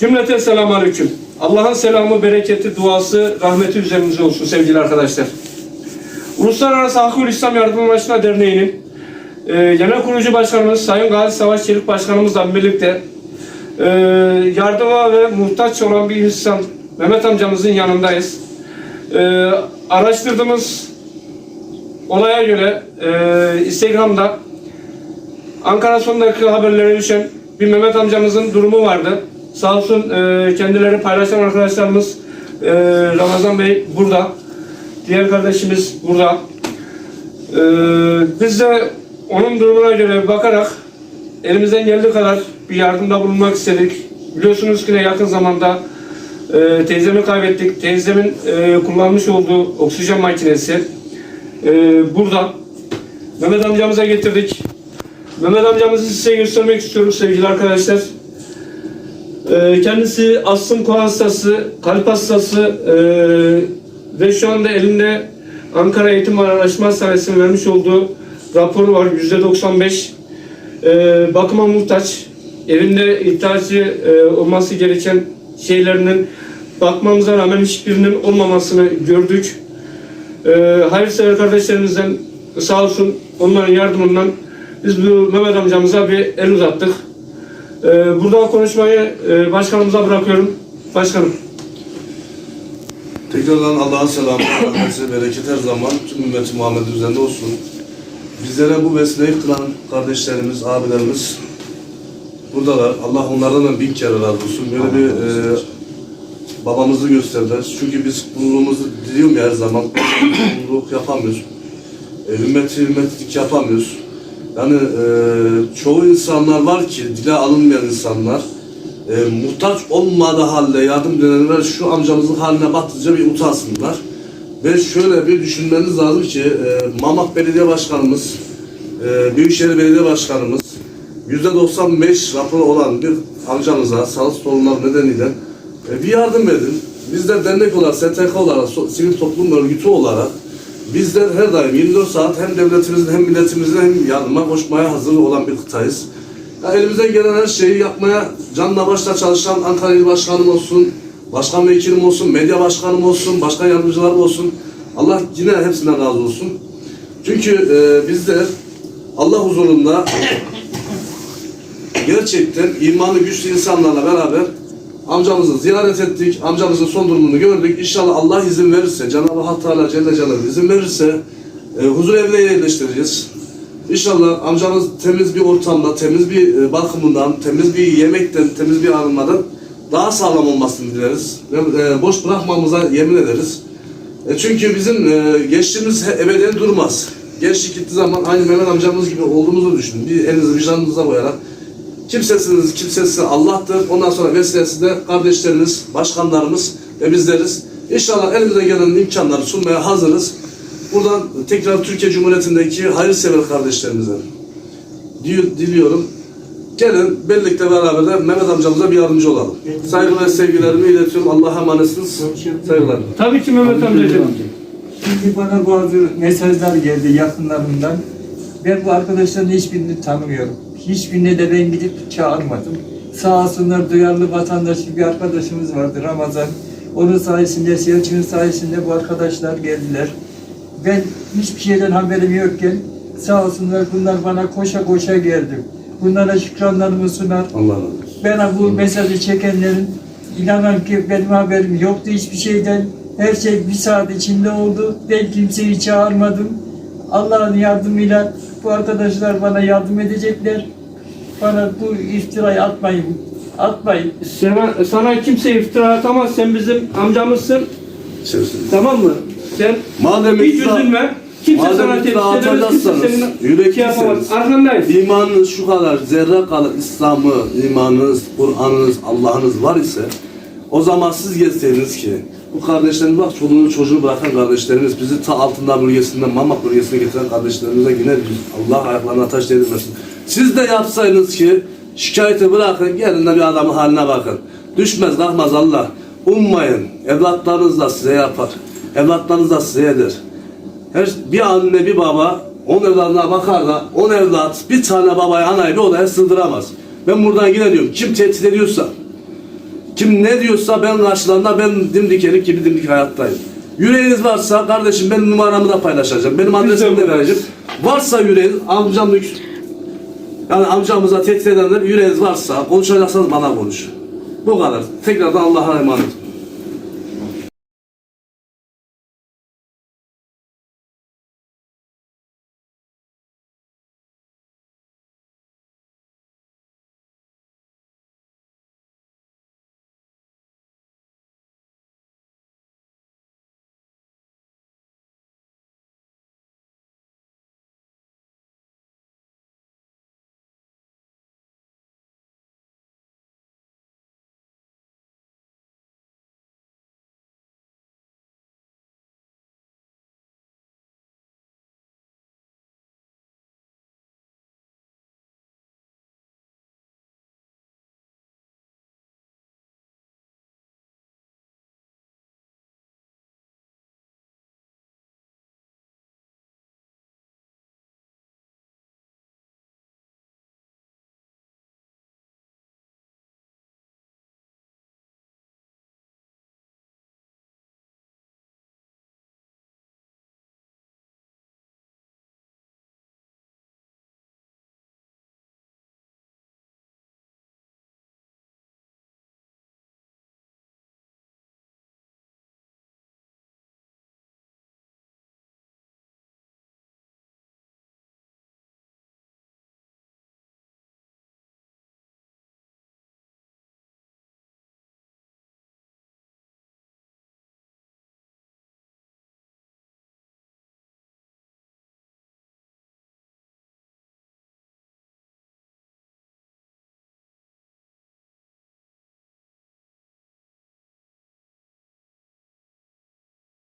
Cümleten selamun aleyküm. Allah'ın selamı, bereketi, duası, rahmeti üzerinize olsun sevgili arkadaşlar. Uluslararası Hakkül İslam Yardım Amaçlı Derneği'nin e, genel kurucu başkanımız Sayın Gazi Savaş Çelik Başkanımızla birlikte e, yardıma ve muhtaç olan bir insan Mehmet amcamızın yanındayız. E, araştırdığımız olaya göre e, Instagram'da Ankara sondaki haberlere düşen bir Mehmet amcamızın durumu vardı. Sağ olsun e, kendileri paylaşan arkadaşlarımız e, Ramazan Bey burada. Diğer kardeşimiz burada. E, biz de onun durumuna göre bakarak elimizden geldiği kadar bir yardımda bulunmak istedik. Biliyorsunuz ki ne yakın zamanda e, teyzemi kaybettik. Teyzemin e, kullanmış olduğu oksijen makinesi e, burada. Mehmet amcamıza getirdik. Mehmet amcamızı size göstermek istiyorum sevgili arkadaşlar. Ee, kendisi astım kol hastası, kalp hastası ee, ve şu anda elinde Ankara Eğitim Araştırma Hastanesi'nin vermiş olduğu raporu var. Yüzde 95 ee, bakıma muhtaç. Evinde ihtiyacı ee, olması gereken şeylerinin bakmamıza rağmen hiçbirinin olmamasını gördük. Ee, hayırsever kardeşlerimizden sağ olsun onların yardımından biz bu Mehmet amcamıza bir el uzattık. Ee, buradan konuşmayı e, başkanımıza bırakıyorum. Başkanım. Tekrardan Allah'ın selamı, rahmeti, bereket her zaman tüm ümmeti Muhammed üzerinde olsun. Bizlere bu vesileyi kılan kardeşlerimiz, abilerimiz buradalar. Allah onlardan da bin kere razı olsun. Böyle bir e, babamızı gösterdiler. Çünkü biz kulluğumuzu diliyorum ya her zaman. Kulluk yapamıyoruz. E, ümmeti ümmetlik yapamıyoruz. Yani e, çoğu insanlar var ki dile alınmayan insanlar e, muhtaç olmadığı halde yardım edenler şu amcamızın haline baktıkça bir utansınlar. Ve şöyle bir düşünmeniz lazım ki e, Mamak Belediye Başkanımız, e, Büyükşehir Belediye Başkanımız %95 raporu olan bir amcamıza sağlık sorunları nedeniyle e, bir yardım edin. Biz de dernek olarak, STK olarak, sivil toplum örgütü olarak bizler her daim 24 saat hem devletimizin hem milletimizin hem yardıma koşmaya hazır olan bir kıtayız. Ya elimizden gelen her şeyi yapmaya canla başla çalışan Ankara İl Başkanım olsun, Başkan Vekilim olsun, Medya Başkanım olsun, Başkan Yardımcılarım olsun. Allah yine hepsinden razı olsun. Çünkü e, bizler Allah huzurunda gerçekten imanı güçlü insanlarla beraber amcamızı ziyaret ettik. Amcamızın son durumunu gördük. İnşallah Allah izin verirse, Cenab-ı Hak Teala Celle Celaluhu izin verirse e, huzur evine yerleştireceğiz. İnşallah amcamız temiz bir ortamda, temiz bir e, bakımından, temiz bir yemekten, temiz bir arınmadan daha sağlam olmasını dileriz. Ve e, boş bırakmamıza yemin ederiz. E, çünkü bizim e, gençliğimiz ebeden durmaz. Gençlik gittiği zaman aynı Mehmet amcamız gibi olduğumuzu düşünün. Bir elinizi vicdanınıza koyarak Kimsesiniz, kimsesi Allah'tır. Ondan sonra vesilesi de kardeşlerimiz, başkanlarımız ve bizleriz. İnşallah elimizden gelen imkanları sunmaya hazırız. Buradan tekrar Türkiye Cumhuriyeti'ndeki hayırsever kardeşlerimize dil- diliyorum. Gelin birlikte beraber de Mehmet amcamıza bir yardımcı olalım. Saygı ve sevgilerimi iletiyorum. Allah'a emanetsiniz. Saygılar. Tabii ki Mehmet amcacığım. Şimdi bana bazı mesajlar geldi yakınlarımdan. Ben bu arkadaşların hiçbirini tanımıyorum. Hiçbirine de ben gidip çağırmadım. Sağ olsunlar duyarlı vatandaş bir arkadaşımız vardı Ramazan. Onun sayesinde, Selçuk'un sayesinde bu arkadaşlar geldiler. Ben hiçbir şeyden haberim yokken sağ olsunlar bunlar bana koşa koşa geldim. Bunlara şükranlarımı sunar. Allah razı olsun. Ben bu mesajı çekenlerin inanın ki benim haberim yoktu hiçbir şeyden. Her şey bir saat içinde oldu. Ben kimseyi çağırmadım. Allah'ın yardımıyla bu arkadaşlar bana yardım edecekler. Bana bu iftirayı atmayın. Atmayın. Sana, sana kimse iftira atamaz. Sen bizim amcamızsın. Tamam mı? Sen Madem hiç iftira- üzülme. Kimse madem sana iftira tehdit edemez. Kimse senin şey yapamaz. Arkandayız. İmanınız şu kadar, zerre kadar İslam'ı, imanınız, Kur'an'ınız, Allah'ınız var ise o zaman siz gelseydiniz ki bu kardeşlerimiz bak çoluğunu çocuğu bırakan kardeşlerimiz bizi ta altında bölgesinden Mamak bölgesine getiren kardeşlerimize yine Allah ayaklarına taş değdirmesin. Siz de yapsaydınız ki şikayeti bırakın gelin bir adamın haline bakın. Düşmez kalkmaz Allah. Ummayın. Evlatlarınız da size yapar. Evlatlarınız da size eder. Her bir anne bir baba on evladına bakar da on evlat bir tane babayı anayı bir odaya sığdıramaz. Ben buradan yine diyorum kim tehdit ediyorsa Kim ne diyorsa ben karşılarında ben dimdik erik gibi dimdik hayattayım. Yüreğiniz varsa kardeşim benim numaramı da paylaşacağım. Benim adresimi de vereceğim. Varsa yüreğiniz amcam yani amcamıza tehdit edenler yüreğiniz varsa konuşacaksanız bana konuş. Bu kadar. Tekrardan Allah'a emanet.